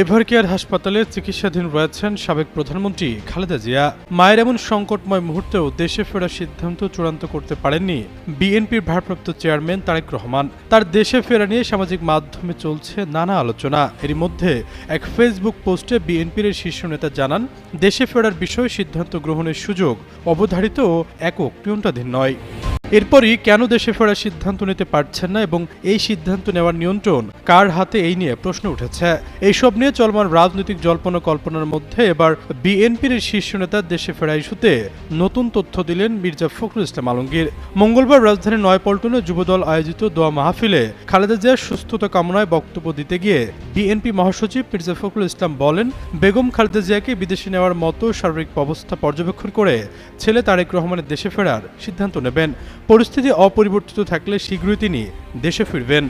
Ever care হাসপাতালে চিকিৎসাধীন রয়েছেন সাবেক প্রধানমন্ত্রী খালেদা জিয়া। মায়ের এমন সংকটময় মুহূর্তেও দেশে ফেরার সিদ্ধান্ত চূড়ান্ত করতে পারেননি বিএনপির ভারপ্রাপ্ত চেয়ারম্যান তারেক রহমান। তার দেশে ফেরা নিয়ে সামাজিক মাধ্যমে চলছে নানা আলোচনা। এরই মধ্যে এক ফেসবুক পোস্টে বিএনপির শীর্ষ নেতা জানান, দেশে ফেরার বিষয়ে সিদ্ধান্ত গ্রহণের সুযোগ অবধারিত একক নিয়ন্ত্রণাধীন নয়। এরপরই কেন দেশে ফেরার সিদ্ধান্ত নিতে পারছেন না এবং এই সিদ্ধান্ত নেওয়ার নিয়ন্ত্রণ কার হাতে এই নিয়ে প্রশ্ন উঠেছে। এইসব নিয়ে চলমান রাজনৈতিক জল্পনা কল্পনার মধ্যে এবার বিএনপির শীর্ষ নেতা দেশে ফেরা ইস্যুতে নতুন তথ্য দিলেন মির্জা ফখরুল ইসলাম আলমগীর। মঙ্গলবার রাজধানীর নয়পল্টনে যুবদল আয়োজিত দোয়া মাহফিলে খালেদা জিয়ার সুস্থতা কামনায় বক্তব্য দিতে গিয়ে বিএনপি মহাসচিব মির্জা ফখরুল ইসলাম বলেন, বেগম খালেদা জিয়াকে বিদেশে নেওয়ার মতো শারীরিক অবস্থা পর্যবেক্ষণ করে ছেলে তারেক রহমানের দেশে ফেরার সিদ্ধান্ত নেবেন। পরিস্থিতি অপরিবর্তিত থাকলে শীঘ্রই তিনি দেশে ফিরবেন।